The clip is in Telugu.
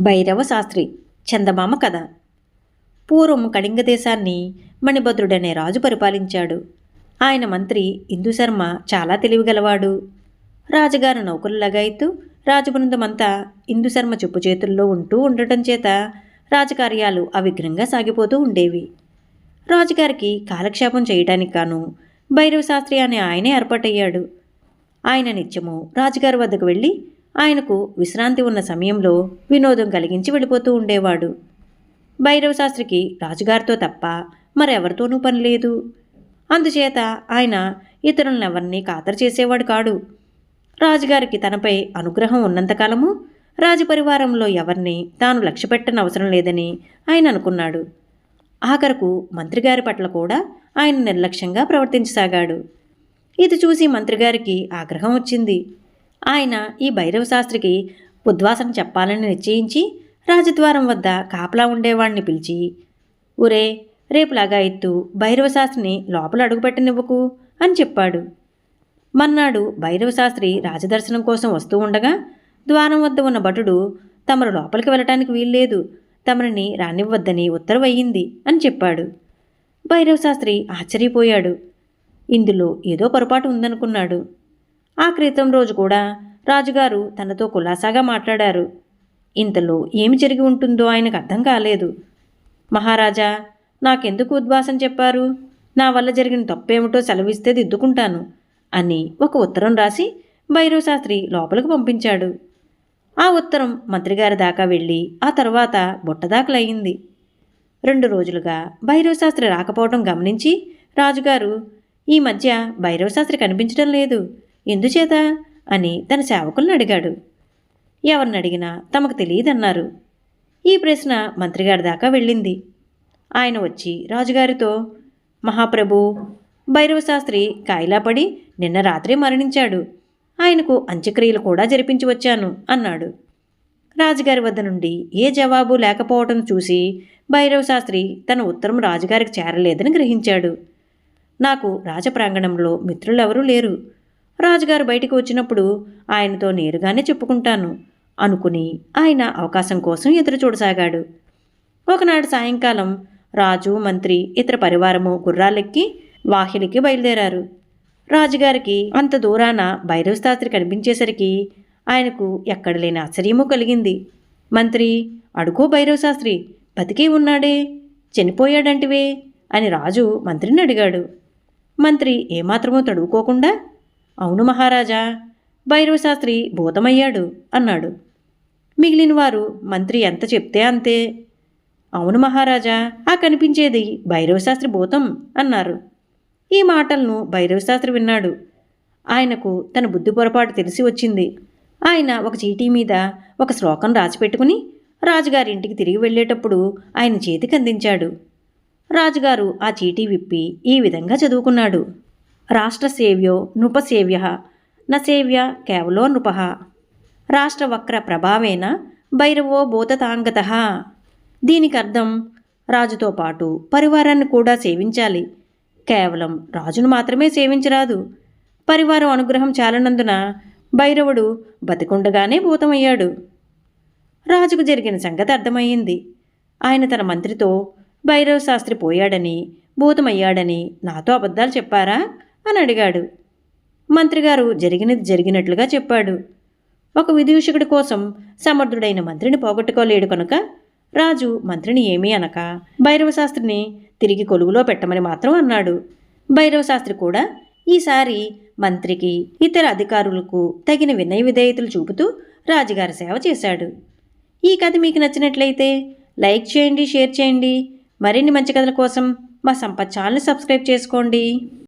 భైరవ శాస్త్రి చందమామ కథ. పూర్వం కళింగ దేశాన్ని మణిభద్రుడనే రాజు పరిపాలించాడు. ఆయన మంత్రి ఇందుశర్మ చాలా తెలివిగలవాడు. రాజుగారు నౌకరు లగాయితూ రాజబృందమంతా ఇందుశర్మ చెప్పు చేతుల్లో ఉంటూ ఉండటం చేత రాజకార్యాలు అవిఘ్నంగా సాగిపోతూ ఉండేవి. రాజుగారికి కాలక్షేపం చేయటానికి గాను భైరవ శాస్త్రి అనే ఆయనే ఏర్పాటయ్యాడు. ఆయన నిత్యము రాజుగారి వద్దకు వెళ్ళి ఆయనకు విశ్రాంతి ఉన్న సమయంలో వినోదం కలిగించి వెళ్ళిపోతూ ఉండేవాడు. భైరవ శాస్త్రికి రాజుగారితో తప్ప మరెవరితోనూ పని లేదు. అందుచేత ఆయన ఇతరులనెవరినీ ఖాతరు చేసేవాడు కాడు. రాజుగారికి తనపై అనుగ్రహం ఉన్నంతకాలము రాజపరివారంలో ఎవరిని తాను లక్ష్యపెట్టని అవసరం లేదని ఆయన అనుకున్నాడు. ఆఖరకు మంత్రిగారి పట్ల కూడా ఆయన నిర్లక్ష్యంగా ప్రవర్తించసాగాడు. ఇది చూసి మంత్రిగారికి ఆగ్రహం వచ్చింది. ఆయన ఈ భైరవ శాస్త్రికి ఉద్వాసన చెప్పాలని నిశ్చయించి రాజద్వారం వద్ద కాపలా ఉండేవాణ్ణి పిలిచి ఒరే రేపులాగా ఎత్తు భైరవ శాస్త్రిని లోపల అడుగుపెట్టనివ్వకు అని చెప్పాడు. మన్నాడు భైరవ శాస్త్రి రాజదర్శనం కోసం వస్తూ ఉండగా ద్వారం వద్ద ఉన్న భటుడు తమరు లోపలికి వెళ్ళటానికి వీల్లేదు తమరిని రానివ్వద్దని ఉత్తరవయ్యింది అని చెప్పాడు. భైరవ శాస్త్రి ఆశ్చర్యపోయాడు. ఇందులో ఏదో పొరపాటు ఉందనుకున్నాడు. ఆ క్రితం రోజు కూడా రాజుగారు తనతో కులాసాగా మాట్లాడారు. ఇంతలో ఏమి జరిగి ఉంటుందో ఆయనకు అర్థం కాలేదు. మహారాజా నాకెందుకు ఉద్వాసం చెప్పారు? నా వల్ల జరిగిన తప్పేమిటో సెలవిస్తే దిద్దుకుంటాను అని ఒక ఉత్తరం రాసి భైరవ శాస్త్రి లోపలికి పంపించాడు. ఆ ఉత్తరం మంత్రిగారి దాకా వెళ్ళి ఆ తర్వాత బుట్టదాకలయ్యింది రెండు రోజులుగా భైరవ శాస్త్రి రాకపోవడం గమనించి రాజుగారు ఈ మధ్య భైరవ శాస్త్రి కనిపించడం లేదు. ఎందుచేత? అని తన సేవకులను అడిగాడు. ఎవరిని అడిగినా తమకు తెలియదన్నారు. ఈ ప్రశ్న మంత్రిగారి దాకా వెళ్ళింది. ఆయన వచ్చి రాజుగారితో మహాప్రభు భైరవ శాస్త్రి నిన్న రాత్రి మరణించాడు. ఆయనకు అంత్యక్రియలు కూడా జరిపించి వచ్చాను అన్నాడు. రాజుగారి వద్ద నుండి ఏ జవాబు లేకపోవటం చూసి భైరవ శాస్త్రి తన ఉత్తరం రాజుగారికి చేరలేదని గ్రహించాడు. నాకు రాజప్రాంగణంలో మిత్రులెవరూ లేరు. రాజుగారు బయటికి వచ్చినప్పుడు ఆయనతో నేరుగానే చెప్పుకుంటాను అనుకుని ఆయన అవకాశం కోసం ఎదురు చూడసాగాడు ఒకనాడు సాయంకాలం రాజు మంత్రి ఇతర పరివారము గుర్రాలెక్కి వాహిలికి బయలుదేరారు. రాజుగారికి అంత దూరాన భైరవశాస్త్రి కనిపించేసరికి ఆయనకు ఎక్కడ లేని ఆశ్చర్యము కలిగింది. మంత్రి అడుగో భైరవశాస్త్రి బతికే ఉన్నాడే చనిపోయాడంటివే అని రాజు మంత్రిని అడిగాడు. మంత్రి ఏమాత్రమో తడువుకోకుండా అవును మహారాజా. భైరవశాస్త్రి భూతమయ్యాడు అన్నాడు. మిగిలిన వారు మంత్రి ఎంత చెప్తే అంతే. అవును మహారాజా ఆ కనిపించేది భైరవశాస్త్రి భూతం అన్నారు. ఈ మాటలను భైరవశాస్త్రి విన్నాడు. ఆయనకు తన బుద్ధి పొరపాటు తెలిసి వచ్చింది. ఆయన ఒక చీటీ మీద ఒక శ్లోకం రాసిపెట్టుకుని రాజుగారి ఇంటికి తిరిగి వెళ్ళేటప్పుడు ఆయన చేతికి అందించాడు. రాజుగారు ఆ చీటీ విప్పి ఈ విధంగా చదువుకున్నాడు. రాష్ట్ర సేవ్యో నృపసేవ్య. న సేవ్య కేవలో నృప. రాష్ట్రవక్ర ప్రభావేన భైరవో భూతతాంగత. దీనికి అర్థం రాజుతో పాటు పరివారాన్ని కూడా సేవించాలి. కేవలం రాజును మాత్రమే సేవించరాదు. పరివారం అనుగ్రహం చాలనందున భైరవుడు బతికుండగానే భూతమయ్యాడు. రాజుకు జరిగిన సంగతి అర్థమయ్యింది. ఆయన తన మంత్రితో భైరవ శాస్త్రి పోయాడని భూతమయ్యాడని నాతో అబద్ధాలు చెప్పారా? అని అడిగాడు. మంత్రిగారు జరిగినది జరిగినట్లుగా చెప్పాడు. ఒక విదూషకుడి కోసం సమర్థుడైన మంత్రిని పోగొట్టుకోలేడు కనుక రాజు మంత్రిని ఏమీ అనక భైరవశాస్త్రిని తిరిగి కొలువులో పెట్టమని మాత్రం అన్నాడు. భైరవశాస్త్రి కూడా ఈసారి మంత్రికి ఇతర అధికారులకు తగిన వినయ విధేయతలు చూపుతూ రాజుగారి సేవ చేశాడు. ఈ కథ మీకు నచ్చినట్లయితే లైక్ చేయండి షేర్ చేయండి. మరిన్ని మంచి కథల కోసం మా సంపత్ ఛానల్ని సబ్స్క్రైబ్ చేసుకోండి.